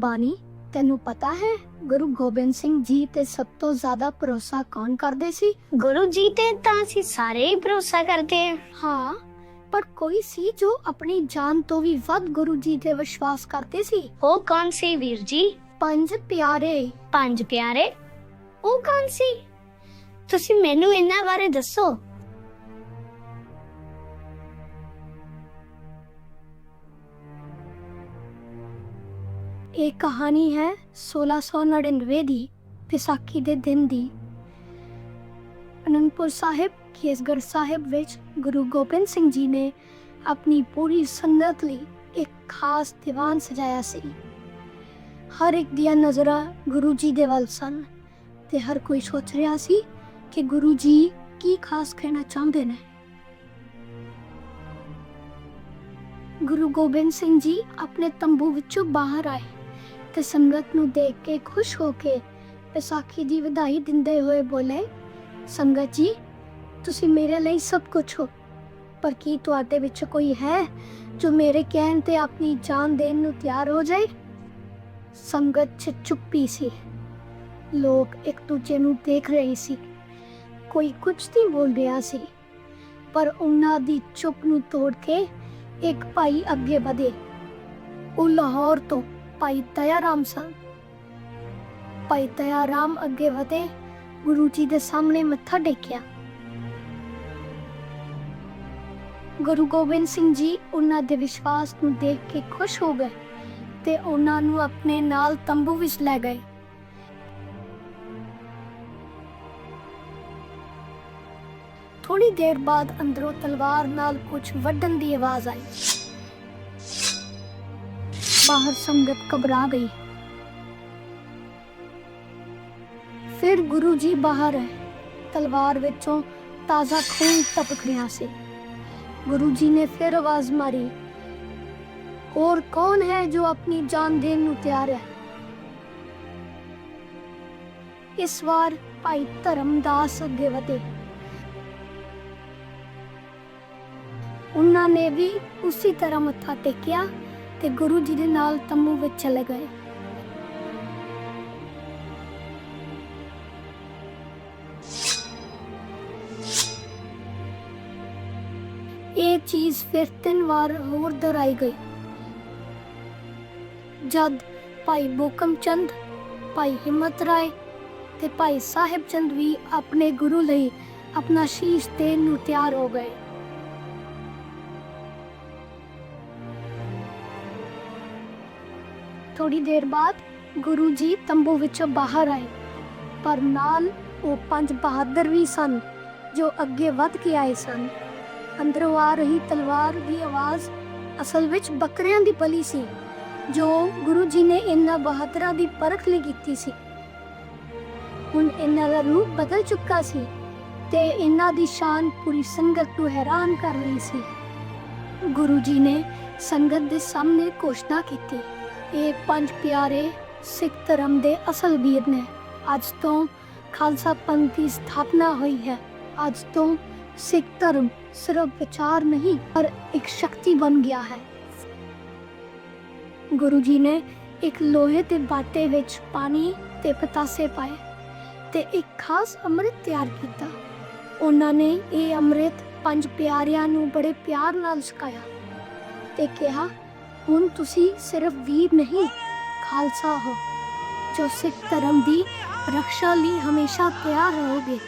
ਬਾਣੀ ਤੈਨੂੰ ਪਤਾ ਹੈ ਗੁਰੂ ਗੋਬਿੰਦ ਸਿੰਘ ਜੀ ਤੇ ਸਭ ਤੋਂ ਜ਼ਿਆਦਾ ਭਰੋਸਾ ਕੌਣ ਕਰਦੇ ਸੀ? ਗੁਰੂ ਜੀ ਤੇ ਤਾਂ ਅਸੀਂ ਸਾਰੇ ਹੀ ਭਰੋਸਾ ਕਰਦੇ ਹਾਂ। ਹਾਂ ਪਰ ਕੋਈ ਸੀ ਜੋ ਆਪਣੀ ਜਾਨ ਤੋਂ ਵੀ ਵੱਧ ਗੁਰੂ ਜੀ ਤੇ ਵਿਸ਼ਵਾਸ ਕਰਦੇ ਸੀ? ਉਹ ਕੌਣ ਸੀ ਵੀਰ ਜੀ? ਪੰਜ ਪਿਆਰੇ। ਪੰਜ ਪਿਆਰੇ? ਉਹ ਕੌਣ ਸੀ? ਤੁਸੀਂ ਮੈਨੂੰ ਇਹਨਾਂ ਬਾਰੇ ਦੱਸੋ। ਇਹ ਕਹਾਣੀ ਹੈ 1699 ਦੀ, ਵਿਸਾਖੀ ਦੇ ਦਿਨ ਦੀ। ਅਨੰਦਪੁਰ ਸਾਹਿਬ, ਕੇਸਗੜ੍ਹ ਸਾਹਿਬ ਵਿੱਚ ਗੁਰੂ ਗੋਬਿੰਦ ਸਿੰਘ ਜੀ ਨੇ ਆਪਣੀ ਪੂਰੀ ਸੰਗਤ ਲਈ ਇੱਕ ਖਾਸ ਦੀਵਾਨ ਸਜਾਇਆ ਸੀ। ਹਰ ਇੱਕ ਦੀਆਂ ਨਜ਼ਰਾਂ ਗੁਰੂ ਜੀ ਦੇ ਵੱਲ ਸਨ ਤੇ ਹਰ ਕੋਈ ਸੋਚ ਰਿਹਾ ਸੀ ਕਿ ਗੁਰੂ ਜੀ ਕੀ ਖਾਸ ਕਹਿਣਾ ਚਾਹੁੰਦੇ ਨੇ। ਗੁਰੂ ਗੋਬਿੰਦ ਸਿੰਘ ਜੀ ਆਪਣੇ ਤੰਬੂ ਵਿੱਚੋਂ ਬਾਹਰ ਆਏ। ਤੇ ਸੰਗਤ ਨੂੰ ਦੇਖ ਕੇ ਖੁਸ਼ ਹੋ ਕੇ ਵਿਸਾਖੀ ਦੀ ਵਧਾਈ ਦਿੰਦੇ ਹੋਏ ਬੋਲੇ, ਸੰਗਤ ਜੀ, ਤੁਸੀਂ ਮੇਰੇ ਲਈ ਸਭ ਕੁਝ ਹੋ। ਪਰ ਕੀ ਤੁਹਾਡੇ ਵਿੱਚ ਕੋਈ ਹੈ ਜੋ ਮੇਰੇ ਕਹਿਣ ਤੇ ਆਪਣੀ ਜਾਨ ਦੇਣ ਨੂੰ ਤਿਆਰ ਹੋ ਜਾਏ? ਸੰਗਤ 'ਚ ਚੁੱਪੀ ਸੀ। ਲੋਕ ਇੱਕ ਦੂਜੇ ਨੂੰ ਦੇਖ ਰਹੇ ਸੀ। ਕੋਈ ਕੁਝ ਨਹੀਂ ਬੋਲ ਰਿਹਾ ਸੀ। ਪਰ ਉਹਨਾਂ ਦੀ ਚੁੱਪ ਨੂੰ ਤੋੜ ਕੇ ਇੱਕ ਭਾਈ ਅੱਗੇ ਵਧੇ। ਉਹ ਲਾਹੌਰ ਤੋਂ ਭਾਈ ਦਇਆ ਸਨ ਭਾਈ ਦਇਆ ਅੱਗੇ ਵਧੇ, ਗੁਰੂ ਜੀ ਦੇ ਸਾਹਮਣੇ ਮੱਥਾ ਟੇਕਿਆ। ਗੁਰੂ ਗੋਬਿੰਦ ਸਿੰਘ ਜੀ ਉਹਨਾਂ ਦੇ ਵਿਸ਼ਵਾਸ ਨੂੰ ਦੇਖ ਕੇ ਖੁਸ਼ ਹੋ ਗਏ ਤੇ ਉਹਨਾਂ ਨੂੰ ਆਪਣੇ ਨਾਲ ਤੰਬੂ ਵਿੱਚ ਲੈ ਗਏ। ਥੋੜੀ ਦੇਰ ਬਾਅਦ ਅੰਦਰੋਂ ਤਲਵਾਰ ਨਾਲ ਕੁਝ ਵੱਢਣ ਦੀ ਆਵਾਜ਼ ਆਈ। ਬਾਹਰ ਸੰਗਤ ਘਬਰਾ ਗਈ। ਫਿਰ ਗੁਰੂ ਜੀ ਬਾਹਰ ਆਏ ਤਲਵਾਰ ਵਿੱਚੋਂ ਤਾਜ਼ਾ ਖੂਨ ਟਪਕ ਰਿਹਾ ਸੀ। ਗੁਰੂ ਜੀ ਨੇ ਫਿਰ ਆਵਾਜ਼ ਮਾਰੀ, ਹੋਰ ਕੌਣ ਹੈ ਜੋ ਆਪਣੀ ਜਾਨ ਦੇਣ ਨੂੰ ਤਿਆਰ ਹੈ? ਇਸ ਵਾਰ ਭਾਈ ਧਰਮਦਾਸ ਅੱਗੇ ਵਧੇ। ਉਹਨਾਂ ਨੇ ਵੀ ਉਸੇ ਤਰ੍ਹਾਂ ਮੱਥਾ ਟੇਕਿਆ ਤੇ ਗੁਰੂ ਜੀ ਦੇ ਨਾਲ ਤੰਬੂ ਵਿੱਚ ਚਲੇ ਗਏ। ਇਹ ਚੀਜ਼ ਫਿਰ ਤਿੰਨ ਵਾਰ ਹੋਰ ਦੁਹਰਾਈ ਗਈ। ਜਦ ਭਾਈ ਬੋਕਮ ਚੰਦ ਭਾਈ ਹਿੰਮਤ ਰਾਏ ਤੇ ਭਾਈ ਸਾਹਿਬ ਚੰਦ ਵੀ ਆਪਣੇ ਗੁਰੂ ਲਈ ਆਪਣਾ ਸ਼ੀਸ਼ ਦੇਣ ਨੂੰ ਤਿਆਰ ਹੋ ਗਏ। ਥੋੜੀ ਦੇਰ ਬਾਅਦ ਗੁਰੂ ਜੀ ਤੰਬੂ ਵਿੱਚੋਂ ਬਾਹਰ ਆਏ। ਪਰ ਨਾਲ ਉਹ ਪੰਜ ਬਹਾਦਰ ਵੀ ਸਨ, ਜੋ ਅੱਗੇ ਵੱਧ ਕੇ ਆਏ ਸਨ। ਅੰਦਰੋਂ ਆ ਰਹੀ ਤਲਵਾਰ ਦੀ ਆਵਾਜ਼ ਅਸਲ ਵਿੱਚ ਬੱਕਰਿਆਂ ਦੀ ਬਲੀ ਸੀ, ਜੋ ਗੁਰੂ ਜੀ ਨੇ ਇਹਨਾਂ ਬਹਾਦਰਾਂ ਦੀ ਪਰਖ ਲਈ ਕੀਤੀ ਸੀ। ਹੁਣ ਇਹਨਾਂ ਦਾ ਰੂਪ ਬਦਲ ਚੁੱਕਾ ਸੀ ਤੇ ਇਹਨਾਂ ਦੀ ਸ਼ਾਨ ਪੂਰੀ ਸੰਗਤ ਨੂੰ ਹੈਰਾਨ ਕਰ ਰਹੀ ਸੀ। ਗੁਰੂ ਜੀ ਨੇ ਸੰਗਤ ਦੇ ਸਾਹਮਣੇ ਘੋਸ਼ਣਾ ਕੀਤੀ। ਇਹ ਪੰਜ ਪਿਆਰੇ ਸਿੱਖ ਧਰਮ ਦੇ ਅਸਲ ਵੀਰ ਨੇ। ਅੱਜ ਤੋਂ ਖਾਲਸਾ ਪੰਥ ਦੀ ਸਥਾਪਨਾ ਹੋਈ ਹੈ। ਅੱਜ ਤੋਂ ਸਿੱਖ ਧਰਮ ਸਿਰਫ ਵਿਚਾਰ ਨਹੀਂ, ਪਰ ਇੱਕ ਸ਼ਕਤੀ ਬਣ ਗਿਆ ਹੈ। ਗੁਰੂ ਜੀ ਨੇ ਇੱਕ ਲੋਹੇ ਦੇ ਬਾਟੇ ਵਿੱਚ ਪਾਣੀ ਤੇ ਪਤਾਸੇ ਪਾਏ ਤੇ ਇੱਕ ਖਾਸ ਅੰਮ੍ਰਿਤ ਤਿਆਰ ਕੀਤਾ। ਉਹਨਾਂ ਨੇ ਇਹ ਅੰਮ੍ਰਿਤ ਪੰਜ ਪਿਆਰਿਆਂ ਨੂੰ ਬੜੇ ਪਿਆਰ ਨਾਲ ਛਕਾਇਆ ਤੇ ਕਿਹਾ ਹੁਣ ਤੁਸੀਂ ਸਿਰਫ ਵੀਰ ਨਹੀਂ, ਖਾਲਸਾ ਹੋ, ਜੋ ਸਿੱਖ ਧਰਮ ਦੀ ਰੱਖਿਆ ਲਈ ਹਮੇਸ਼ਾ ਤਿਆਰ ਰਹੋਗੇ।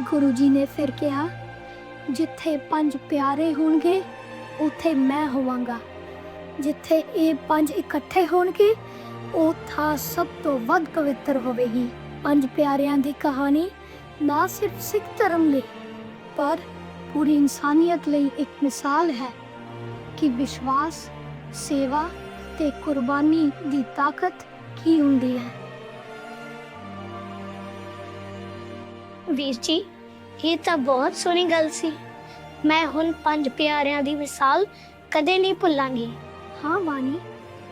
ਗੁਰੂ ਜੀ ਨੇ ਫਿਰ ਕਿਹਾ, ਜਿੱਥੇ ਪੰਜ ਪਿਆਰੇ ਹੋਣਗੇ, ਉੱਥੇ ਮੈਂ ਹੋਵਾਂਗਾ। ਜਿੱਥੇ ਇਹ ਪੰਜ ਇਕੱਠੇ ਹੋਣਗੇ ਉਹ ਥਾਂ ਸਭ ਤੋਂ ਵੱਧ ਪਵਿੱਤਰ ਹੋਵੇਗੀ। ਪੰਜ ਪਿਆਰਿਆਂ ਦੀ ਕਹਾਣੀ ਨਾ ਸਿਰਫ ਸਿੱਖ ਧਰਮ ਲਈ, ਪਰ ਪੂਰੀ ਇਨਸਾਨੀਅਤ ਲਈ ਇੱਕ ਮਿਸਾਲ ਹੈ। ਕਿ ਵਿਸ਼ਵਾਸ ਸੇਵਾ ਤੇ ਕੁਰਬਾਨੀ ਦੀ ਤਾਕਤ ਕੀ ਹੁੰਦੀ ਹੈ? ਵੀਰ ਜੀ ਇਹ ਤਾਂ ਬਹੁਤ ਸੋਹਣੀ ਗੱਲ ਸੀ। ਮੈਂ ਹੁਣ ਪੰਜ ਪਿਆਰਿਆਂ ਦੀ ਮਿਸਾਲ ਕਦੇ ਨਹੀਂ ਭੁੱਲਾਂਗੀ। ਹਾਂ ਬਾਣੀ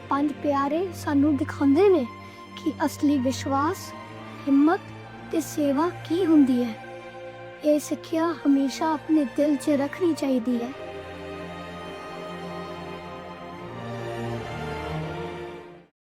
ਪੰਜ ਪਿਆਰੇ ਸਾਨੂੰ ਦਿਖਾਉਂਦੇ ਨੇ ਕਿ ਅਸਲੀ ਵਿਸ਼ਵਾਸ ਹਿੰਮਤ ਤੇ ਸੇਵਾ ਕੀ ਹੁੰਦੀ ਹੈ। ਇਹ ਸਿੱਖਿਆ ਹਮੇਸ਼ਾ ਆਪਣੇ ਦਿਲ 'ਚ ਰੱਖਣੀ ਚਾਹੀਦੀ ਹੈ।